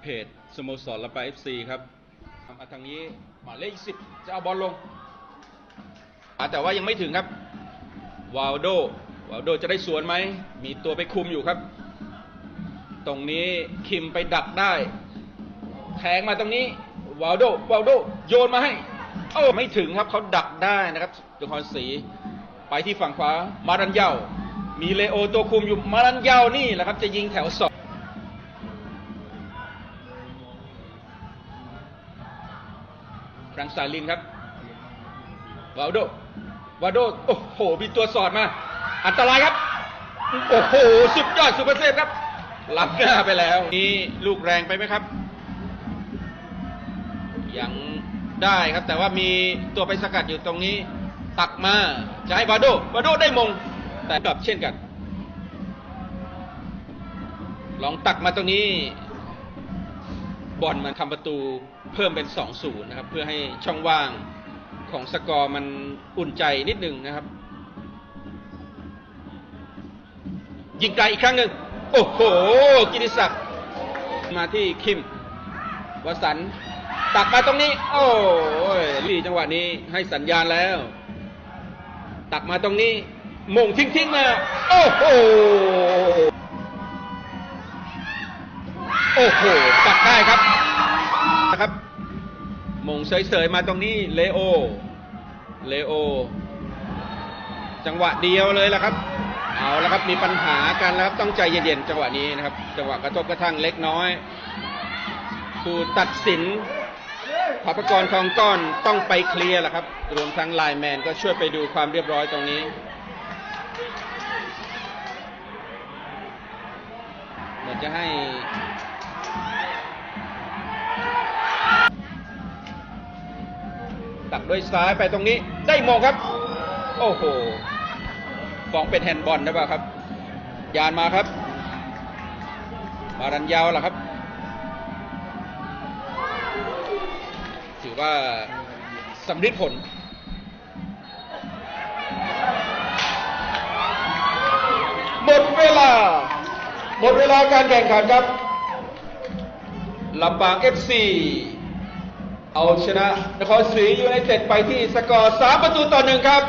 เพจสโมสรละปาเอฟซีครับมาทางนี้หมายเลขสิบจะเอาบอลลงแต่ว่ายังไม่ถึงครับวาลโดวาลโดจะได้สวนไหม มีตัวไปคุมอยู่ครับ ตรงนี้คิมไปดักได้แทงมาตรงนี้วาลโดวาลโดโยนมาให้โอ้ไม่ถึงครับเขาดักได้นะครับนครศรีไปที่ฝั่งขวามารันเยามีเลโอตัวคุมอยู่มารันเยานี่แหละครับจะยิงแถวสอง รังก์สไตลินครับวาลโดวาลโดโอ้โหมีตัวสอดมา อันตรายครับ โอ้โห สุดยอดสุดเปอร์เซฟครับล้ำหน้าไปแล้ว นี่ลูกแรงไปไหมครับ ยังได้ครับ แต่ว่ามีตัวไปสกัดอยู่ตรงนี้ ตักมาจะให้วาโดวาโดได้มง แต่กลับเช่นกัน ลองตักมาตรงนี้ บอลมันทำประตูเพิ่มเป็น 2-0 นะครับ เพื่อให้ช่องว่างของสกอร์มันอุ่นใจนิดหนึ่งนะครับ ยิงไกลอีกครั้งหนึ่ง โอ้โห กิติศักดิ์มาที่คิมวสันตักมาตรงนี้ โอ้ยลีจังหวะนี้ให้สัญญาณแล้ว ตักมาตรงนี้มงทิ้งทิ้งๆมา โอ้โห โอ้โห ได้ครับนะครับมงเสยๆมาตรงนี้เลโอ เลโอ จังหวะเดียวเลยละครับ เอาละครับมีปัญหากันแล้วครับต้องใจเย็นๆจังหวะนี้นะครับ จังหวะกระทบกระทั่งเล็กน้อยผู้ตัดสินภาพกรทองก้อนต้องไปเคลียร์ละครับ รวมทั้งไลน์แมนก็ช่วยไปดูความเรียบร้อยตรงนี้เหมือนจะให้ ตักด้วยซ้ายไปตรงนี้ได้มงครับ โอ้โหฟองเป็นแฮนด์บอลได้ป่ะครับ ยานมาครับ มารันยาวล่ะครับ ถือว่าสำลิดผลหมดเวลา หมดเวลาการแข่งขันครับลำปาง FC เอาชนะนครศรียูไนเต็ดไปที่สกอร์3ประตูต่อหนึ่งครับ